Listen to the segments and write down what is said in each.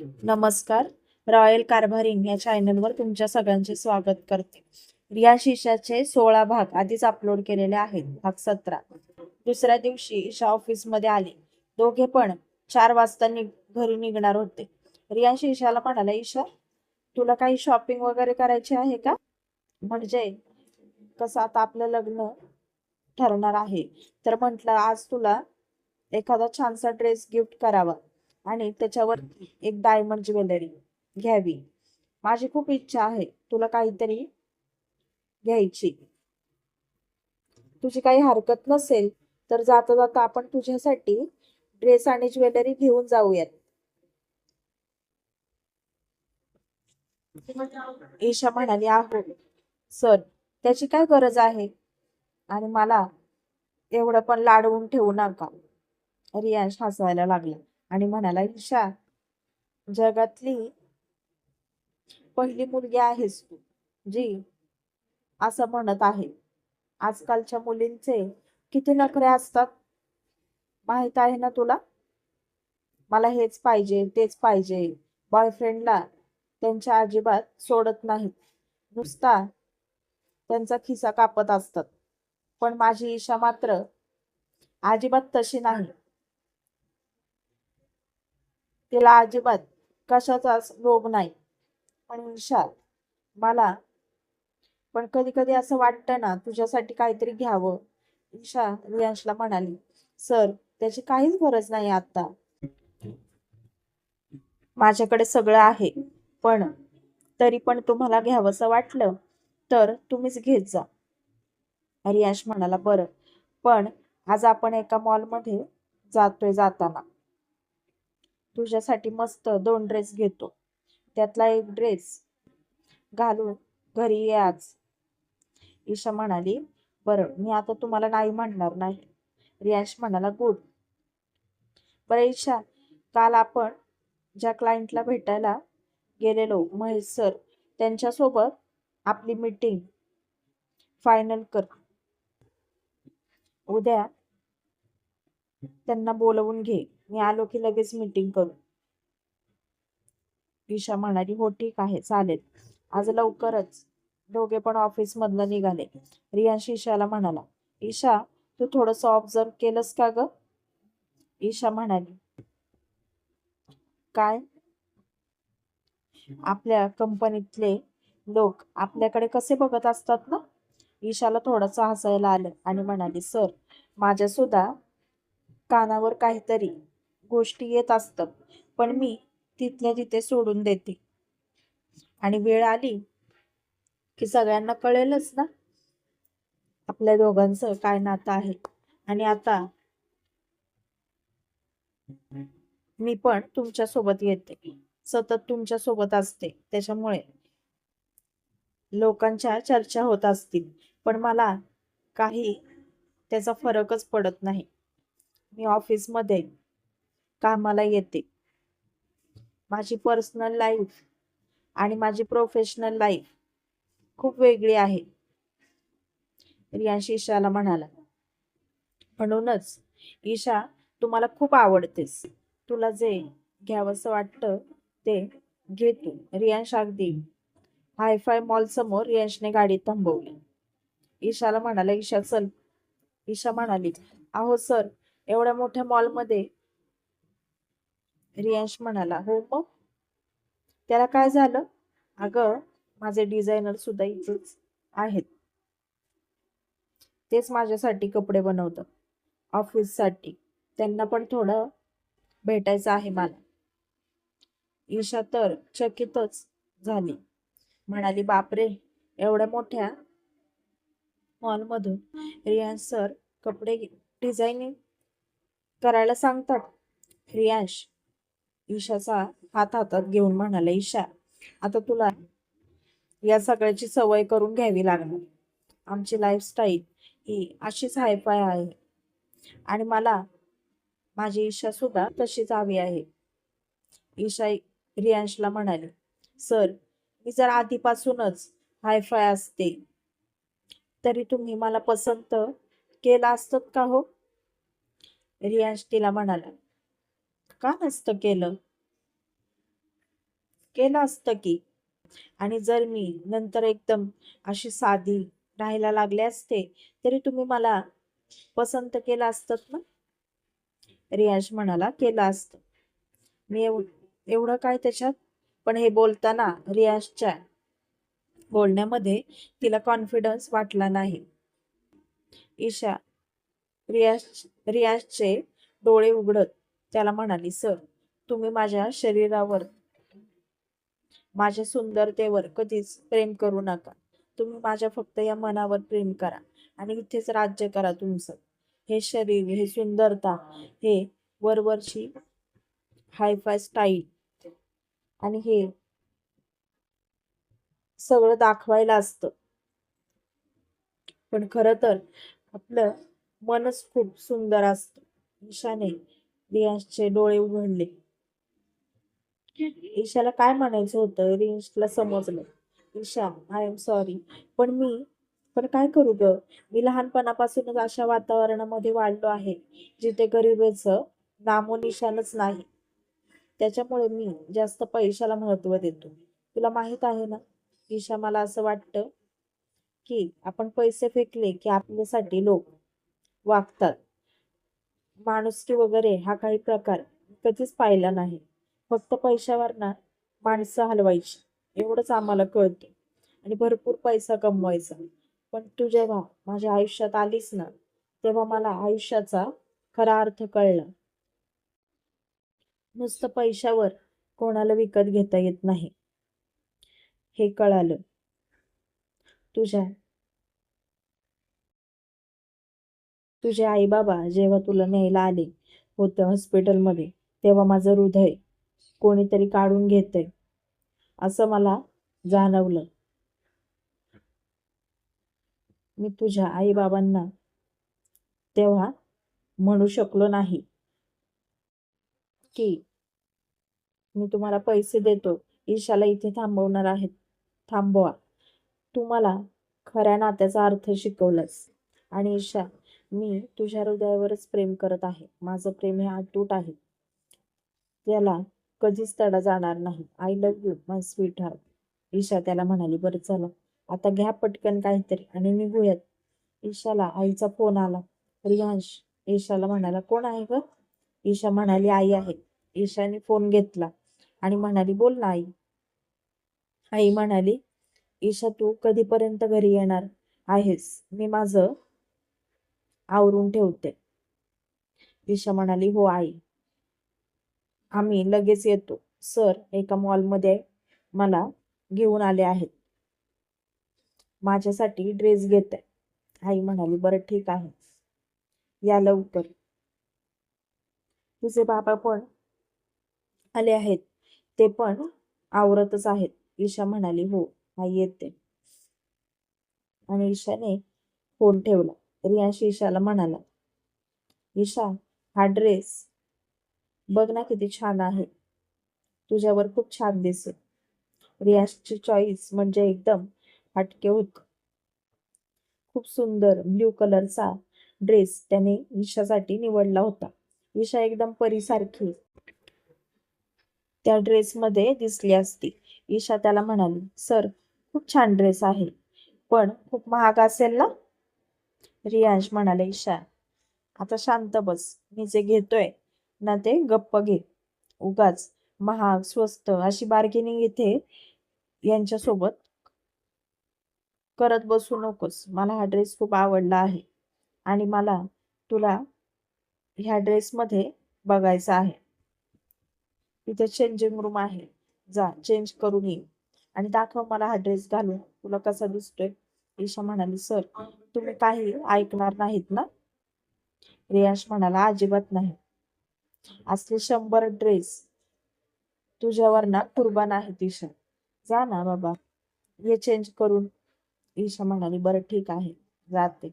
नमस्कार. रॉयल कारभारिंग या चॅनलवर तुमच्या सगळ्यांचे स्वागत करते. रिया शिशाचे सोळा भाग आधीच अपलोड केलेले आहेत. भाग सतरा. दुसऱ्या दिवशी ईशा ऑफिसमध्ये आले. दोघे पण चार वाजता निघ घरी निघणार होते. रिया ईशाला म्हणाला ईशा तुला काही शॉपिंग वगैरे करायची आहे का? म्हणजे कसं आता आपलं लग्न ठरणार आहे. तर म्हटलं आज तुला एखादा छानसा ड्रेस गिफ्ट करावा. आणि त्याच्यावर एक डायमंड ज्वेलरी घ्यावी. माझी खूप इच्छा आहे. तुला काहीतरी घ्यायची. तुझी काही हरकत नसेल तर जाता जाता आपण तुझ्यासाठी ड्रेस आणि ज्वेलरी घेऊन जाऊयात. ईशा म्हणाली आहो सर त्याची काय गरज आहे? आणि मला एवढं पण लाडवून ठेवू नका. रियांश हसवायला लागला. आणि म्हणाला ईशा जगातली पहिली मुलगी आहेस तू जी असं म्हणत आहे. आजकालच्या मुलींचे किती नखरे असतात? माहीत आहे ना तुला? मला हेच पाहिजे तेच पाहिजे. बॉयफ्रेंडला त्यांच्या अजिबात सोडत नाहीत. नुसता त्यांचा खिसा कापत असतात. पण माझी ईशा मात्र अजिबात तशी नाही. तिला अजिबात कशाचाच लोभ नाही. पण विशाल मला पण कधी कधी असं वाटतं ना तुझ्यासाठी काहीतरी घ्यावं. ईशा रियांशला म्हणाली सर त्याची काहीच गरज नाही आता. माझ्याकडे सगळं आहे पण तरी पण तुम्हाला घ्यावंसं वाटलं तर तुम्हीच घेत जा. रियांश म्हणाला बरं पण आज आपण एका मॉलमध्ये जातोय जाताना. तुझ्यासाठी मस्त दोन ड्रेस घेतो. त्यातला एक ड्रेस घालून घरी ये आज. ईशा म्हणाली बरं मी आता तुम्हाला नाही म्हणणार नाही. रियांश म्हणाला गुड. बरं ईशा काल आपण ज्या क्लायंटला भेटायला गेलेलो महेश सर त्यांच्यासोबत आपली मीटिंग फायनल कर. उद्या त्यांना बोलवून घे. मी आलो की लगेच मीटिंग करू. ईशा म्हणाली हो ठीक आहे चालेल. आज लवकरच. दोघे पण ऑफिस मधनं निघाले. रियांशी ईशाला म्हणाला ईशा तू थोडस ऑब्झर्व केलंस का ग? ईशा म्हणाली काय? आपल्या कंपनीतले लोक आपल्याकडे कसे बघत असतात ना? ईशाला थोडंसं हसायला आलं आणि म्हणाली सर माझ्या सुद्धा कानावर काहीतरी गोष्टी येत असतात पण मी तिथल्या तिथे सोडून देते. आणि वेळ आली की सगळ्यांना कळेलच ना आपल्या दोघांचं काय नातं आहे. आणि आता मी पण तुमच्यासोबत येते. सतत तुमच्यासोबत असते. त्याच्यामुळे लोकांच्या चर्चा होत असतील. पण मला काही त्याचा फरकच पडत नाही. मी ऑफिसमध्ये कामाला येते. माझी पर्सनल लाईफ आणि माझी प्रोफेशनल लाईफ खूप वेगळी आहे. रियांश ईशाला म्हणाला. म्हणूनच ईशा तुम्हाला खूप आवडतेस. तुला जे घ्यावंसं वाटतं ते घे तू. रियांश अगदी हायफाय मॉल समोर रियांशने गाडी थांबवली. ईशाला म्हणाला ईशा चल. ईशा म्हणाली अहो सर एवढ्या मोठ्या मॉलमध्ये रियांश म्हणाला हो मग? त्याला काय झालं? अगं माझे डिझायनर सुद्धा इथेच आहेत. तेच माझ्यासाठी कपडे बनवतं. ऑफिससाठी. त्यांना पण थोडं भेटायचं आहे मला. ईशा तर चकितच झाली. म्हणाली बापरे एवढ्या मोठ्या मॉलमधून रियांश सर कपडे डिझायनिंग करायला सांगतात. रियांश ईशाचा हात हातात घेऊन म्हणाला ईशा आता तुला या सगळ्याची सवय करून घ्यावी लागणार. आमची लाईफस्टाईल ही अशीच हायफाय आहे. आणि मला माझी ईशा सुद्धा तशीच हवी आहे. ईशा रियांशला म्हणाली सर मी जर आधीपासूनच हायफाय असते तरी तुम्ही मला पसंत केला असत का हो? रियांश तिला म्हणाला का नसतं केलं? केलं असतं की. आणि जर मी नंतर एकदम अशी साधी राहायला लागले असते तरी तुम्ही मला पसंत केलं असतं ना? रियाज म्हणाला केलं असतं. मी एव एवढं काय त्याच्यात? पण हे बोलताना रियाजच्या बोलण्यामध्ये तिला कॉन्फिडन्स वाटला नाही. ईशा रियाज रियाजचे डोळे उघडत त्याला म्हणाली सर तुम्ही माझ्या शरीरावर माझ्या सुंदरतेवर कधीच प्रेम करू नका. तुम्ही माझ्या फक्त या मनावर प्रेम करा आणि इथेच राज्य करा तुमचं. हे शरीर हे सुंदरता हे वरवरची हायफाय स्टाईल आणि हे सगळं दाखवायला असतं. पण खर तर आपलं मनच खूप सुंदर असतं. ईशाने रियांशचे डोळे उघडले. ईशाला काय म्हणायचं होतं? रियांशला समजलं. ईशा आय एम सॉरी पण मी पण काय करू ग? मी लहानपणापासूनच अशा वातावरणामध्ये वाढलो आहे जिथे गरिबेचं नामोनिशानच नाही. त्याच्यामुळे मी जास्त पैशाला महत्त्व देतो. तुला माहीत आहे ना ईशा मला असं वाटतं की आपण पैसे फेकले की आपल्यासाठी लोक वागतात. माणुसकी वगैरे हा काही प्रकार कधीच पाहिला नाही. फक्त पैशावर ना माणसं हलवायची. एवढंच आम्हाला कळतं. आणि भरपूर पैसा कमवायचा. पण तू जेव्हा माझ्या आयुष्यात आलीस ना तेव्हा मला आयुष्याचा खरा अर्थ कळला. नुसतं पैशावर कोणाला विकत घेता येत नाही. हे कळालं. तुझ्या तुझे आई बाबा जेव्हा तुला न्यायला आले होतं हॉस्पिटलमध्ये तेव्हा माझं हृदय कोणीतरी काढून घेतंय असं मला जाणवलं. मी तुझ्या आईबाबांना तेव्हा म्हणू शकलो नाही की मी तुम्हाला पैसे देतो ईशाला इथे थांबवणार आहेत थांबवा. तू मला खऱ्या नात्याचा अर्थ शिकवलास. आणि ईशा मी तुझ्या हृदयावरच प्रेम करत आहे. माझं प्रेम हे अतूट आहे. त्याला कधीच तडा जाणार नाही. I love you my sweetheart Isha त्याला म्हणाली बरं झालं आता घ्या पटकन काहीतरी आणि निघूयात. ईशाला आईचा फोन आला. रियांश ईशाला म्हणाला कोण आहे ग? ईशा म्हणाली आई आहे. ईशाने फोन घेतला आणि म्हणाली बोल ना आई. आई म्हणाली ईशा तू कधीपर्यंत घरी येणार आहेस? मी माझं आवरून ठेवते. ईशा म्हणाली हो आई. आम्ही लगेच येतो. सर एका मॉलमध्ये मला घेऊन आले आहेत. माझ्यासाठी ड्रेस घेत. आहे आई म्हणाली बरं ठीक आहे. या लवकर. तुझे बाबा पण आले आहेत. ते पण आवरतच आहेत. ईशा म्हणाली हो आई येते. आणि ईशाने फोन ठेवला. रियांशी ईशाला म्हणाला ईशा हा ड्रेस बघ ना किती छान आहे. तुझ्यावर खूप छान दिसेल. रियांशची चॉईस म्हणजे एकदम हटके होत. खूप सुंदर ब्ल्यू कलरचा ड्रेस त्याने ईशासाठी निवडला होता. ईशा एकदम परीसारखी त्या ड्रेसमध्ये दिसली असती. ईशा त्याला म्हणाली सर खूप छान ड्रेस आहे. पण खूप महाग असेल ना? रियांश म्हणाले ईशा आता शांत बस. मी जे घेतोय ना ते गप्प घे. उगाच महाग स्वस्त अशी बार्गेनिंग इथे यांच्यासोबत करत बसू नकोस. मला हा ड्रेस खूप आवडला आहे आणि मला तुला ह्या ड्रेसमध्ये बघायचं आहे. इथे चेंजिंग रूम आहे. जा चेंज करून ये. आणि दाखव मला हा ड्रेस घालून. तुला कसा दिसतोय? ईशा म्हणाली सर तुम्ही काही ऐकणार नाहीत ना? रियांश म्हणाला अजिबात नाही. असले शंभर ड्रेस तुझ्यावर ना कुर्बान आहेत ईशा. जा ना बाबा. ये चेंज करून. ईशा म्हणाली बरं ठीक आहे. जाते.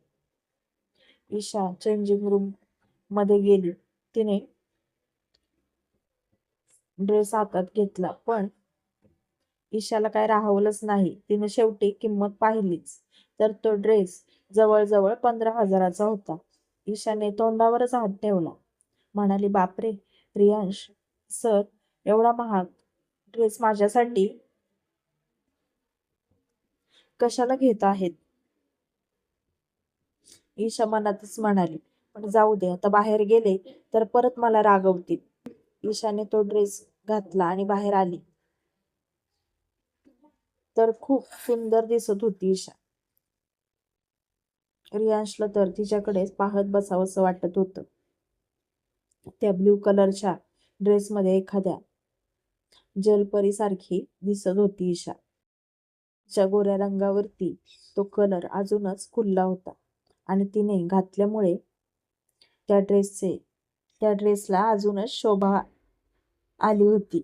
ईशा चेंजिंग रूममध्ये गेली. तिने ड्रेस हातात घेतला पण ईशाला काय राहवलंच नाही. तिनं शेवटी किंमत पाहिलीच. तर तो ड्रेस जवळजवळ पंधरा हजाराचा होता. ईशाने तोंडावरच हात ठेवला. म्हणाली बापरे रियांश सर एवढा महाग ड्रेस माझ्यासाठी कशाला घेत आहेत? ईशा मनातच म्हणाली पण जाऊ दे आता बाहेर गेले तर परत मला रागवतील. ईशाने तो ड्रेस घातला आणि बाहेर आली. तर खूप सुंदर दिसत होती ईशा. रियांशला तर तिच्याकडे पाहत बसावंसं वाटत होतं. त्या ब्ल्यू कलरच्या ड्रेसमध्ये एखाद्या जलपरीसारखी दिसत होती ईशा. तिच्या गोऱ्या रंगावरती तो कलर अजूनच खुलला होता आणि तिने घातल्यामुळे त्या ड्रेसचे त्या ड्रेसला अजूनच शोभा आली होती.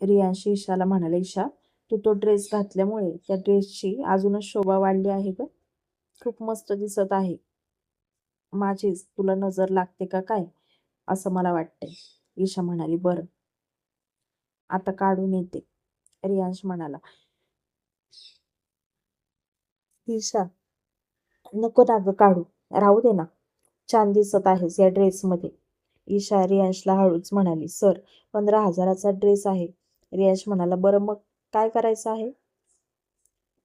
रियांश ईशाला म्हणाले ईशा तू तो ड्रेस घातल्यामुळे त्या ड्रेसची अजूनच शोभा वाढली आहे ग खूप मस्त दिसत आहे. माझीच तुला नजर लागते का काय असं मला वाटतंय. ईशा म्हणाली बरं. आता काढून येते. रियांश म्हणाला ईशा नको ना ग काढू. राहू दे ना. छान दिसत आहेस या ड्रेसमध्ये ईशा रियांशला हळूच म्हणाली सर पंधरा हजाराचा ड्रेस आहे. रियाज म्हणाला बरं मग काय करायचं आहे?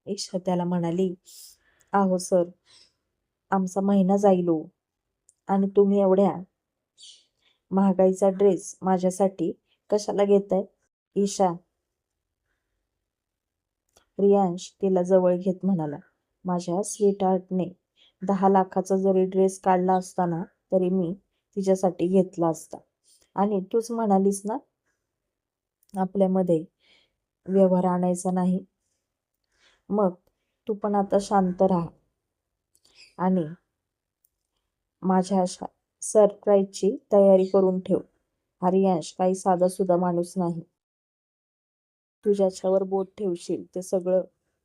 ईशा त्याला म्हणाली आहो सर आमचा महिना जाईल हो. आणि तुम्ही एवढ्या महागाईचा ड्रेस माझ्यासाठी कशाला घेताय? ईशा रियांश तिला जवळ घेत म्हणाला माझ्या स्वीट आर्टने दहा लाखाचा जरी ड्रेस काढला असताना तरी मी तिच्यासाठी घेतला असता. आणि तूच म्हणालीस ना आपल्यामध्ये व्यवहार आणायचा नाही. मग तू पण आता शांत राहा. आणि माझ्या अशा सरप्राईजची तयारी करून ठेव. हा काही साधा सुद्धा माणूस नाही. तू ज्याच्यावर बोट ठेवशील ते सगळं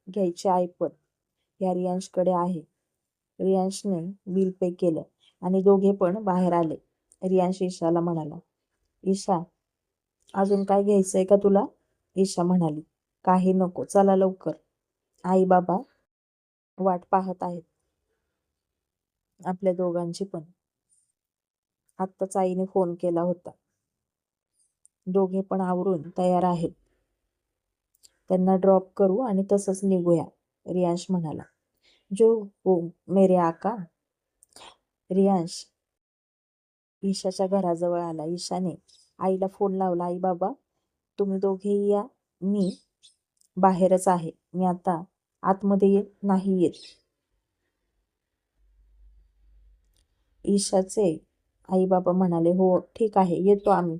घ्यायचे ऐपत या रियांशकडे आहे. रियांशने बिल पे केलं आणि दोघे पण बाहेर आले. रियांश ईशाला म्हणाला ईशा अजून काय घ्यायचंय का तुला? ईशा म्हणाली. काही नको चला लवकर. आई बाबा वाट पाहत आहेत. आपल्या दोघांची पण. आत्ताच आईने फोन केला होता. दोघे पण आवरून तयार आहेत. त्यांना ड्रॉप करू आणि तसंच निघूया रियांश म्हणाला. जो हो मेरे आका. रियांश. ईशाच्या घराजवळ आला. ईशाने आईला फोन लावला आई बाबा तुम्ही दोघेही या. मी बाहेरच आहे. मी आता आतमध्ये येत नाही येत. ईशाचे आई बाबा म्हणाले हो ठीक आहे येतो आम्ही.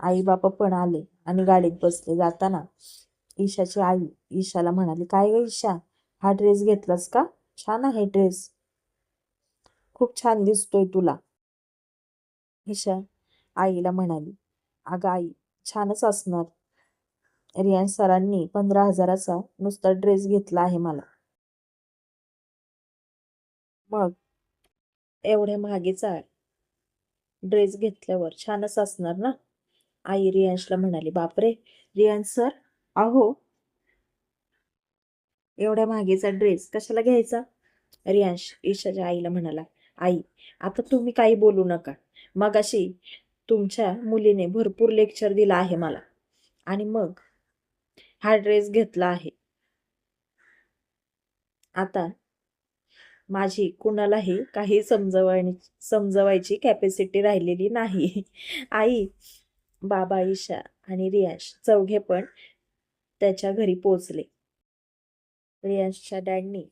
आई बाबा पण आले आणि गाडीत बसले. जाताना ईशाची आई ईशाला म्हणाली काय ग ईशा हा ड्रेस घेतलास का? छान आहे ड्रेस. खूप छान दिसतोय तुला. ईशा आईला म्हणाली अगं आई. छानच असणार. रियान सरांनी पंधरा हजाराचा नुसता ड्रेस घेतला आहे मला. मग एवढ्या महागीचा ड्रेस घेतल्यावर छानच असणार ना? आई रियांशला म्हणाली बापरे रियांश सर अहो एवढ्या महागीचा ड्रेस कशाला घ्यायचा? रियांश ईशाच्या आईला म्हणाला आई आता तुम्ही काही बोलू नका. मग अशी तुमच्या मुलीने भरपूर लेक्चर दिला आहे मला. आणि मग हा ड्रेस घेतला आहे. आता माझी कुणालाही काही समजवाय समजवायची कॅपॅसिटी राहिलेली नाही. आई बाबा ईशा आणि रियाश चौघे पण त्याच्या घरी पोचले रियाशच्या डॅडनी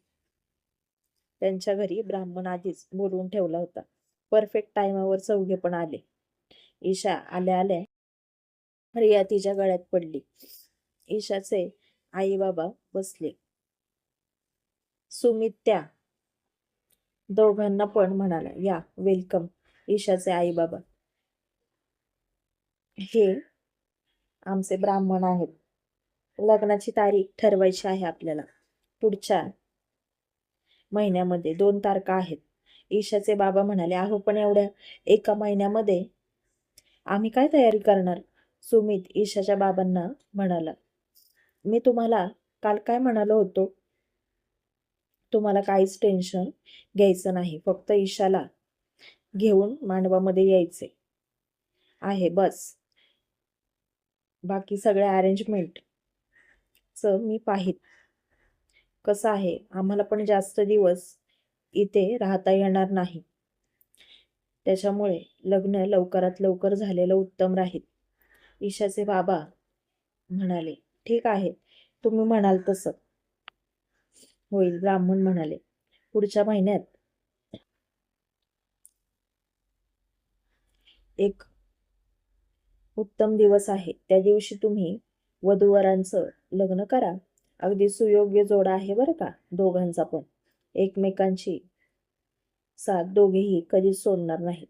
त्यांच्या घरी ब्राह्मण आधीच बोलवून ठेवला होता. परफेक्ट टायमावर चौघे पण आले. ईशा आल्या आल्या रिया तिच्या गळ्यात पडली. ईशाचे आई बाबा बसले. सुमित त्या दोघांना पण म्हणाला या वेलकम ईशाचे आई बाबा हे आमचे ब्राह्मण आहेत. लग्नाची तारीख ठरवायची आहे आपल्याला. पुढच्या महिन्यामध्ये दोन तारखा आहेत. ईशाचे बाबा म्हणाले अहो पण एवढ्या एका महिन्यामध्ये आम्ही काय तयारी करणार? सुमित ईशाच्या बाबांना म्हणाला. मी तुम्हाला काल काय म्हणालो होतो? तुम्हाला काहीच टेन्शन घ्यायचं नाही. फक्त ईशाला घेऊन मांडवामध्ये यायचे. आहे बस. बाकी सगळ्या अरेंजमेंट च मी पाहित कसं आहे? आम्हाला पण जास्त दिवस इथे राहता येणार नाही. त्याच्यामुळे लग्न लवकरात लवकर झालेलं उत्तम राहील. ईशाचे बाबा म्हणाले ठीक आहे तुम्ही म्हणाल तसं. होईल ब्राह्मण म्हणाले. पुढच्या महिन्यात एक उत्तम दिवस आहे. त्या दिवशी तुम्ही वधूवरांचं लग्न करा. अगदी सुयोग्य जोडा आहे बरं का दोघांचा पण. एकमेकांची साथ दोघेही कधीच सोडणार नाही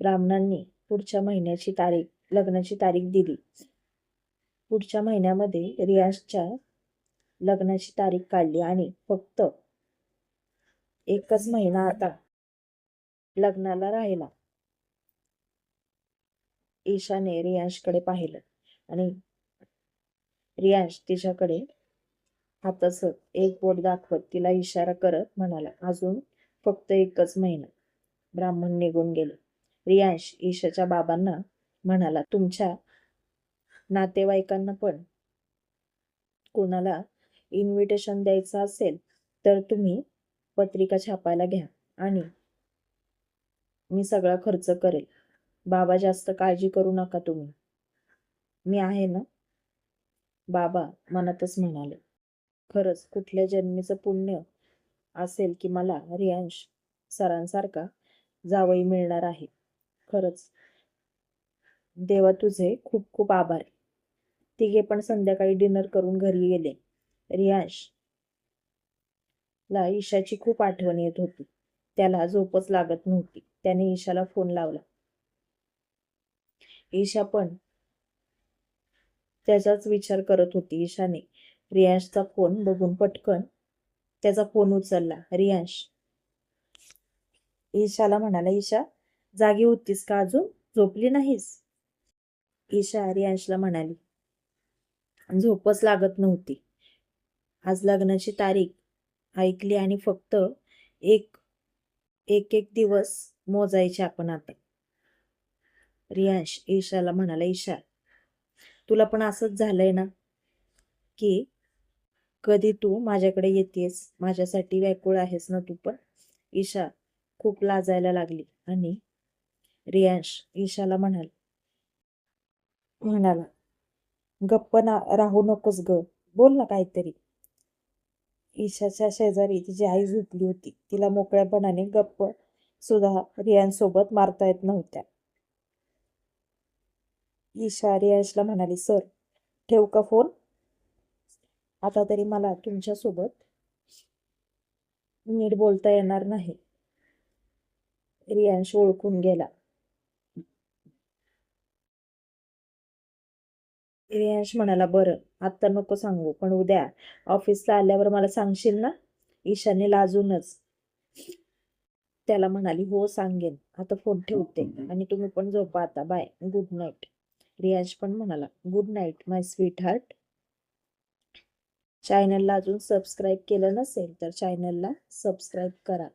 ब्राह्मणांनी पुढच्या महिन्याची तारीख लग्नाची तारीख दिली. पुढच्या महिन्यामध्ये रियाजच्या लग्नाची तारीख काढली आणि फक्त एकच महिना आता लग्नाला राहिला. ईशाने रियाजकडे पाहिलं आणि रियाज तिच्याकडे हाताचं एक बोट दाखवत तिला इशारा करत म्हणाला अजून फक्त एकच महिना. ब्राह्मण निघून गेले. रियांश ईशाच्या बाबांना म्हणाला तुमच्या नातेवाईकांना पण. कोणाला इन्व्हिटेशन द्यायचं असेल तर तुम्ही पत्रिका छापायला घ्या आणि मी सगळा खर्च करेल. बाबा जास्त काळजी करू नका तुम्ही. मी आहे ना? बाबा मनातच म्हणाले. खरंच कुठल्या जन्मीचं पुण्य असेल की मला रियांश सरांसारखा जावई मिळणार आहे. खरंच. देवा तुझे खूप खूप आभार. तिघे पण संध्याकाळी डिनर करून घरी गेले. रियांश ला ईशाची खूप आठवण येत होती. त्याला झोपच लागत नव्हती. त्याने ईशाला फोन लावला. ईशा पण त्याचाच विचार करत होती ईशाने. रियांशचा फोन बघून पटकन त्याचा फोन उचलला. रियांश. ईशाला म्हणाला ईशा जागी होतीस का अजून? झोपली नाहीस? ईशा रियांशला म्हणाली झोपच लागत नव्हती. आज लग्नाची तारीख. ऐकली आणि फक्त एक एक एक दिवस मोजायचे आपण आता. रियांश ईशाला म्हणाला ईशा तुला पण असंच झालंय ना की कधी तू माझ्याकडे येतेस? माझ्यासाठी व्याकुळ आहेस ना तू पण? ईशा खूप लाजायला लागली आणि रियांश ईशाला म्हणाल म्हणाला गप्प ना राहू नकोस ग. बोल ना काहीतरी. ईशाच्या शेजारी तिची आई झोपली होती. तिला मोकळ्यापणाने गप्प सुद्धा रियांसोबत मारता येत नव्हत्या. ईशा रियांशला म्हणाली सर ठेवू का फोन? आता तरी मला तुमच्यासोबत नीट बोलता येणार नाही. रियांश ओळखून गेला. रियांश म्हणाला बरं आत्ता नको सांगू पण उद्या ऑफिसला आल्यावर मला सांगशील ना? ईशाने लाजूनच त्याला म्हणाली हो सांगेन. आता फोन ठेवते आणि तुम्ही पण झोपा आता. बाय. Good night. रियांश पण म्हणाला good night my sweetheart चॅनलला अजून सबस्क्राईब केलं नसेल तर चॅनलला सबस्क्राईब करा.